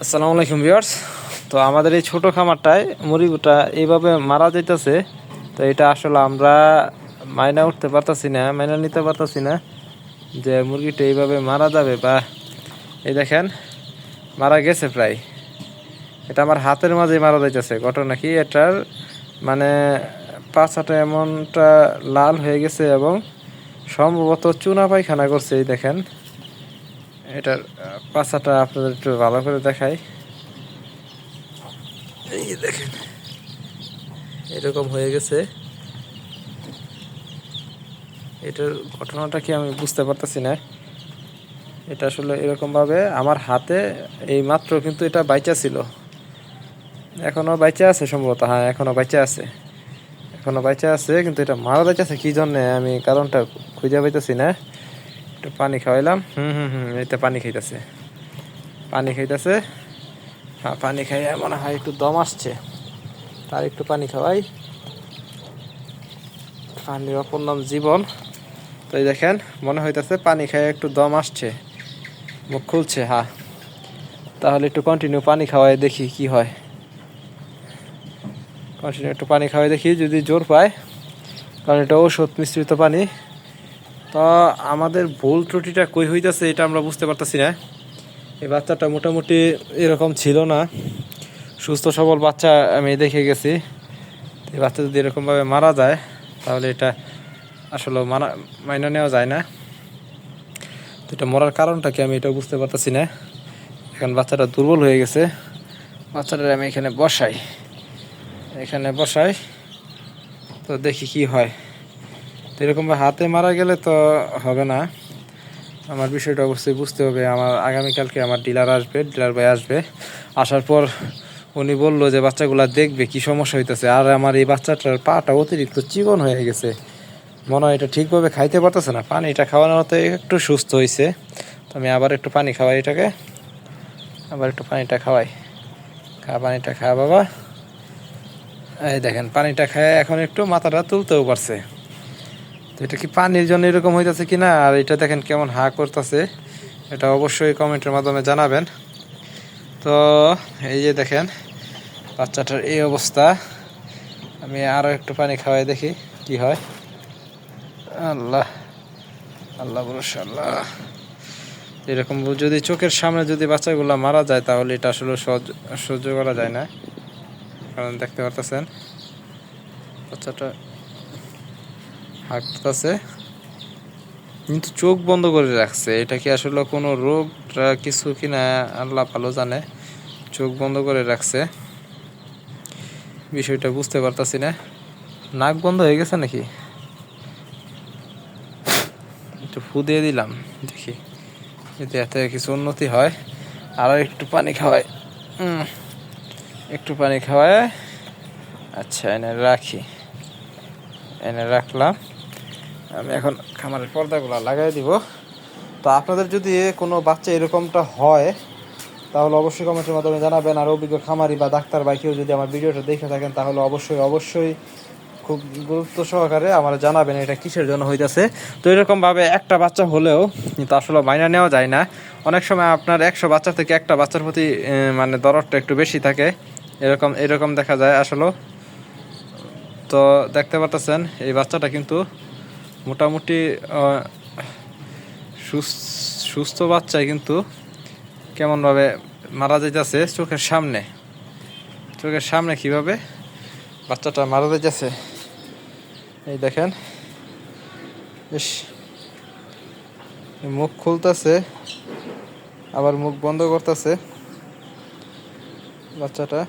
আসসালামু আলাইকুম ভিউয়ার্স। তো আমাদের এই ছোট খামারটায় মুরগিটা এইভাবে মারা যাইতেছে। তো এটা আসলে আমরা মাইনা উঠতে পারতাছি না, মাইনা নিতে পারতাছি না যে মুরগিটা এইভাবে মারা যাবে বা এই দেখেন, মারা গেছে প্রায়। এটা আমার হাতের মাঝে মারা যাইতেছে। ঘটনা কি? এটার মানে পাছাটা এমনটা লাল হয়ে গেছে এবং সম্ভবত চুনা পায়খানা করছে, এই দেখেন। এটার পাছাটা আপনাদের একটু ভালো করে দেখাই। এই দেখেন, এরকম হয়ে গেছে। এটার ঘটনাটা কি আমি বুঝতে পারতেছি না। এটা আসলে এরকমভাবে আমার হাতে এই মাত্র কিন্তু এটা বাইচা ছিল। এখনও বাইচা আছে সম্ভবত হ্যাঁ এখনও বাইচা আছে। এখনও বাইচা আছে, কিন্তু এটা মারা যাইতেছে, কি জন্যে আমি কারণটা খুঁজে পাইতেছি না। একটু পানি খাওয়াইলাম। হুম হুম হুম এটা পানি খাইতেছে। পানি খাইতেছে। হ্যাঁ পানি খাইয়ে মনে হয় একটু দম আসছে। তার একটু পানি খাওয়াই। পানির অপর নাম জীবন। তো এই দেখেন, মনে হইতেছে পানি খাইয়ে একটু দম আসছে। মুখ খুলছে হ্যাঁ। তাহলে একটু কন্টিনিউ পানি খাওয়াই দেখি কি হয়। কন্টিনিউ একটু পানি খাওয়াই দেখি, যদি জোর পায়। কারণ এটা ঔষধ মিশ্রিত পানি। তো আমাদের ভুল ত্রুটিটা কই হইতেছে এটা আমরা বুঝতে পারতেছি না। এই বাচ্চাটা মোটামুটি এরকম ছিল না। সুস্থ, সবল বাচ্চা আমি দেখে গেছি। এই বাচ্চা যদি এরকমভাবে মারা যায়, তাহলে এটা আসলে মানা, মাইনা নেওয়া যায় না। তো এটা মরার কারণটা কি আমি এটা বুঝতে পারতেছি না। এখন বাচ্চাটা দুর্বল হয়ে গেছে। বাচ্চাটা আমি এখানে বসাই। এখানে বসাই। তো দেখি কি হয়। এরকমভাবে হাতে মারা গেলে তো হবে না। আমার বিষয়টা অবশ্যই বুঝতে হবে। আমার আগামীকালকে আমার ডিলার আসবে, ডিলার ভাই আসবে। আসার পর উনি বলল যে, বাচ্চাগুলা দেখবে, কি সমস্যা হইতেছে? আর আমার এই বাচ্চাটার পাটা অতিরিক্ত চিকন হয়ে গেছে। মনে হয় এটা ঠিকভাবে খাইতে পারতেছে না। পানিটা খাওয়ানোতে একটু সুস্থ হয়েছে তো আমি আবার একটু পানি খাওয়াই এটাকে। আবার একটু পানিটা খাওয়াই। খা, পানিটা খা, বাবা। এই দেখেন, পানিটা খায় এখন একটু মাথাটা তুলতেও পারছে। এটা কি পানির জন্য এরকম হইতেছে কি না আর এটা দেখেন কেমন হা করতেছে। এটা অবশ্যই কমেন্টের মাধ্যমে জানাবেন। তো, এই যে দেখেন, বাচ্চাটার এই অবস্থা। আমি আরও একটু পানি খাওয়াই দেখি কি হয়। আল্লাহ আল্লাহ ভরসা আল্লাহ এরকম যদি চোখের সামনে যদি বাচ্চাগুলো মারা যায়, তাহলে এটা আসলে সহ্য করা যায় না। কারণ দেখতে পারতেছেন, বাচ্চাটা হাঁটতেছে। কিন্তু চোখ বন্ধ করে রাখছে। এটা কি আসলে কোনো রোগ? কিছু কিনা আল্লাহ ভালো জানে। চোখ বন্ধ করে রাখছে। বিষয়টা বুঝতে পারতাছি না। নাক বন্ধ হয়ে গেছে নাকি? একটু ফু দিয়ে দিলাম, দেখি। যদি এতে কিছু উন্নতি হয় আরও একটু পানি খাওয়াই একটু পানি খাওয়ায়। আচ্ছা এনে রাখি। এনে রাখলাম। আমি এখন খামারের পর্দাগুলো লাগাই দিব। তো আপনাদের যদি কোনো বাচ্চা এরকমটা হয়, তাহলে অবশ্যই কমেন্টের মাধ্যমে জানাবেন। আর অভিজ্ঞ খামারি বা ডাক্তার বা কেউ যদি আমার ভিডিওটা দেখে থাকেন, তাহলে অবশ্যই অবশ্যই খুব গুরুত্ব সহকারে আমার জানাবেন এটা কিসের জন্য হইতেছে। তো এরকমভাবে একটা বাচ্চা হলেও কিন্তু আসলে মাইনা নেওয়া যায় না। অনেক সময় আপনার একশো বাচ্চা থেকে একটা বাচ্চার প্রতি মানে দরদটা একটু বেশি থাকে। এরকম এরকম দেখা যায় আসলে। তো দেখতে পারতেছেন, এই বাচ্চাটা কিন্তু মোটামুটি সুস্থ বাচ্চায় কিন্তু কেমনভাবে মারা যাইতেছে চোখের সামনে। চোখের সামনে কীভাবে বাচ্চাটা মারা যাইতেছে, এই দেখেন। মুখ খুলতেছে, আবার মুখ বন্ধ করতেছে বাচ্চাটা।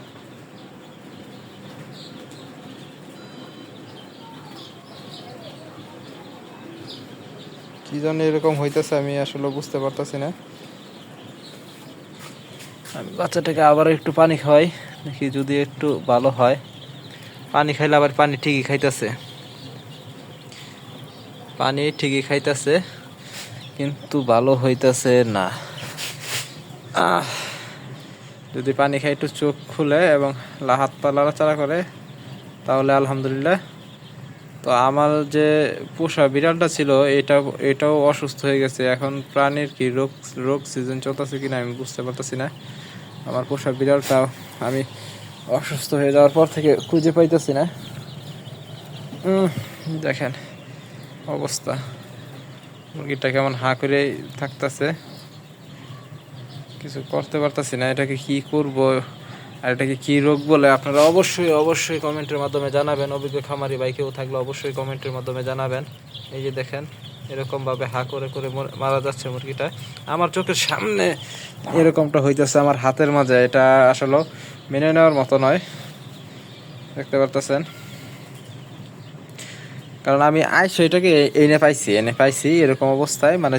কি জন্য এরকম হইতেছে, আমি আসলে বুঝতে পারতেছি না। আমি বাচ্চাটাকে আবার একটু পানি খাওয়াই, দেখি যদি একটু ভালো হয়। পানি খাইলে আবার পানি ঠিকই খাইতেছে। পানি ঠিকই খাইতেছে, কিন্তু ভালো হইতেছে না। যদি পানি খাই একটু চোখ খুলে এবং হাত পা লাড়াচাড়া করে, তাহলে আলহামদুলিল্লাহ তো আমার যে পোষা বিড়ালটা ছিল, এটা, এটাও অসুস্থ হয়ে গেছে। এখন প্রাণীর কি রোগ রোগ সিজন চলতেছে কিনা আমি বুঝতে পারতেছি না। আমার পোষা বিড়ালটাও আমি অসুস্থ হয়ে যাওয়ার পর থেকে খুঁজে পাইতেছি না। দেখেন অবস্থা। মুরগিটা কেমন হাঁ করে থাকতেছে। কিছু করতে পারতাছি না, এটাকে কি করব? আর এটাকে কি রোগ বলে আপনারা অবশ্যই অবশ্যই কমেন্টের মাধ্যমে জানাবেন। অভিজ্ঞ খামারি ভাই কেউ থাকলে অবশ্যই কমেন্টের মাধ্যমে জানাবেন। এই যে দেখেন, এরকমভাবে হা করে করে মারা যাচ্ছে মুরগিটা। আমার চোখের সামনে এরকমটা হইতেছে আমার হাতের মাঝে। এটা আসলে মেনে নেওয়ার মতো নয়। দেখতে পারতেছেন? কারণ আমি আইসো এটাকে এনে পাইছি এনে পাইছি এরকম অবস্থায়। মানে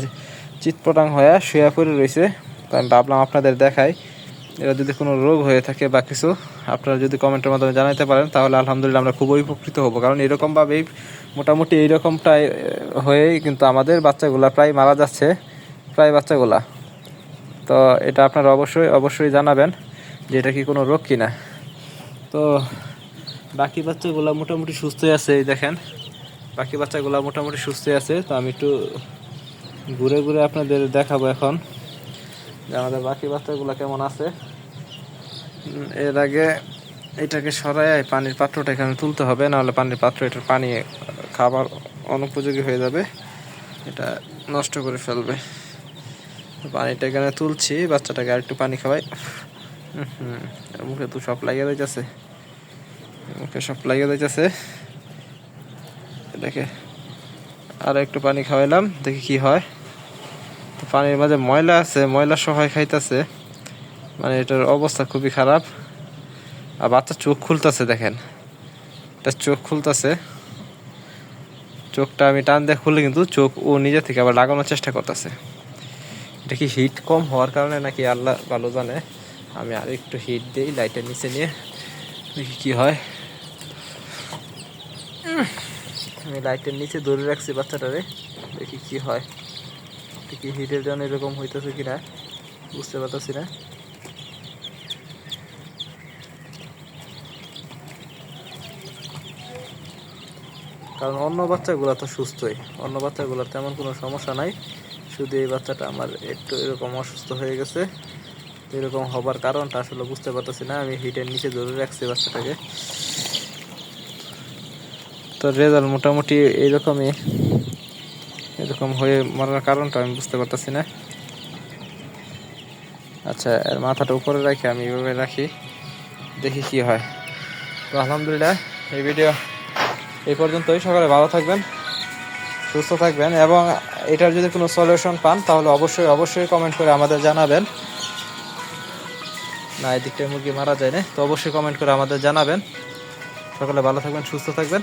চিৎপটাং হয়ে শুয়ে পড়ে রয়েছে। তো আমি ভাবলাম আপনাদের দেখাই। এরা যদি কোনো রোগ হয়ে থাকে বা কিছু, আপনারা যদি কমেন্টের মাধ্যমে জানাতে পারেন, তাহলে আলহামদুলিল্লাহ আমরা খুবই উপকৃত হব। কারণ এরকমভাবেই মোটামুটি এইরকমটাই হয়েই কিন্তু আমাদের বাচ্চাগুলা প্রায় মারা যাচ্ছে, প্রায় বাচ্চাগুলা। তো এটা আপনারা অবশ্যই অবশ্যই জানাবেন যে এটা কি কোনো রোগ কিনা। তো বাকি বাচ্চাগুলা মোটামুটি সুস্থই আছে, এই দেখেন। বাকি বাচ্চাগুলা মোটামুটি সুস্থই আছে, তো আমি একটু ঘুরে ঘুরে আপনাদের দেখাবো এখন। যে আমাদের বাকি বাচ্চাগুলো কেমন আছে? এর আগে এটাকে সরাই পানির পাত্রটা এখানে তুলতে হবে, নাহলে পানির পাত্র এটার পানি খাবার অনুপযোগী হয়ে যাবে। এটা নষ্ট করে ফেলবে। পানিটা এখানে তুলছি, বাচ্চাটাকে আর একটু পানি খাওয়াই। হুম মুখে তো সব লাগিয়ে দিতেছে। মুখে সব লাগিয়ে দিতেছে। দেখে আর একটু পানি খাওয়াইলাম, দেখি কি হয়। তো পানির মাঝে ময়লা আছে, ময়লা সবাই খাইতেছে। মানে এটার অবস্থা খুবই খারাপ। আর বাচ্চা চোখ খুলতেছে দেখেন। এটা চোখ খুলতেছে। চোখটা আমি টান দিয়ে খুলে কিন্তু চোখ ও নিজে থেকে আবার লাগানোর চেষ্টা করতেছে। এটা কি হিট কম হওয়ার কারণে নাকি আল্লাহ ভালো জানে? আমি আর একটু হিট দিই লাইটের নিচে নিয়ে। দেখি কি হয়। আমি লাইটের নিচে ধরে রাখছি বাচ্চাটারে। দেখি কি হয়। কি হিটের জন্য এরকম হইতেছে কিনা, বুঝতে পারতেছি না। কারণ অন্য বাচ্চাগুলো তো সুস্থই, অন্য বাচ্চাগুলোর তেমন কোনো সমস্যা নাই। শুধু এই বাচ্চাটা আমার একটু এরকম অসুস্থ হয়ে গেছে। এরকম হবার কারণটা আসলে বুঝতে পারতেছি না, আমি হিটের নিচে ধরে রাখছি বাচ্চাটাকে। তো রেজাল্ট মোটামুটি এইরকমই। এরকম হয়ে মরার কারণটা আমি বুঝতে পারতেছি না। আচ্ছা এর মাথাটা উপরে রাখি, আমি এভাবে রাখি, দেখি কি হয়। তো আলহামদুলিল্লাহ, এই ভিডিও এই পর্যন্তই। সকালে ভালো থাকবেন, সুস্থ থাকবেন, এবং এটার যদি কোনো সলিউশন পান, তাহলে অবশ্যই অবশ্যই কমেন্ট করে আমাদের জানাবেন। না এদিকটা মুরগি মারা যায় না, তো অবশ্যই কমেন্ট করে আমাদের জানাবেন। সকালে ভালো থাকবেন, সুস্থ থাকবেন।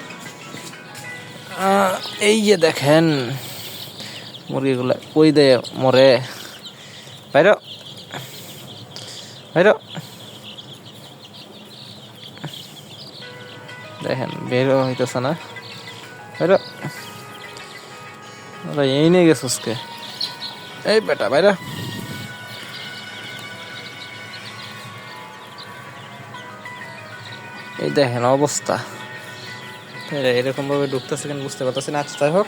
এই যে দেখেন মুরগিগুলো কই দে মরে? বাইর। বাইর। দেখেন, বেরো হইতেছে না। বাইর। ওরা এই নিয়ে গেছে আজকে। এই বেটা, বাইরা। এই দেখেন অবস্থা। এরা এরকমভাবে ঢুকতেছে কেন বুঝতে পারতেছি না। আচ্ছা যাই হোক।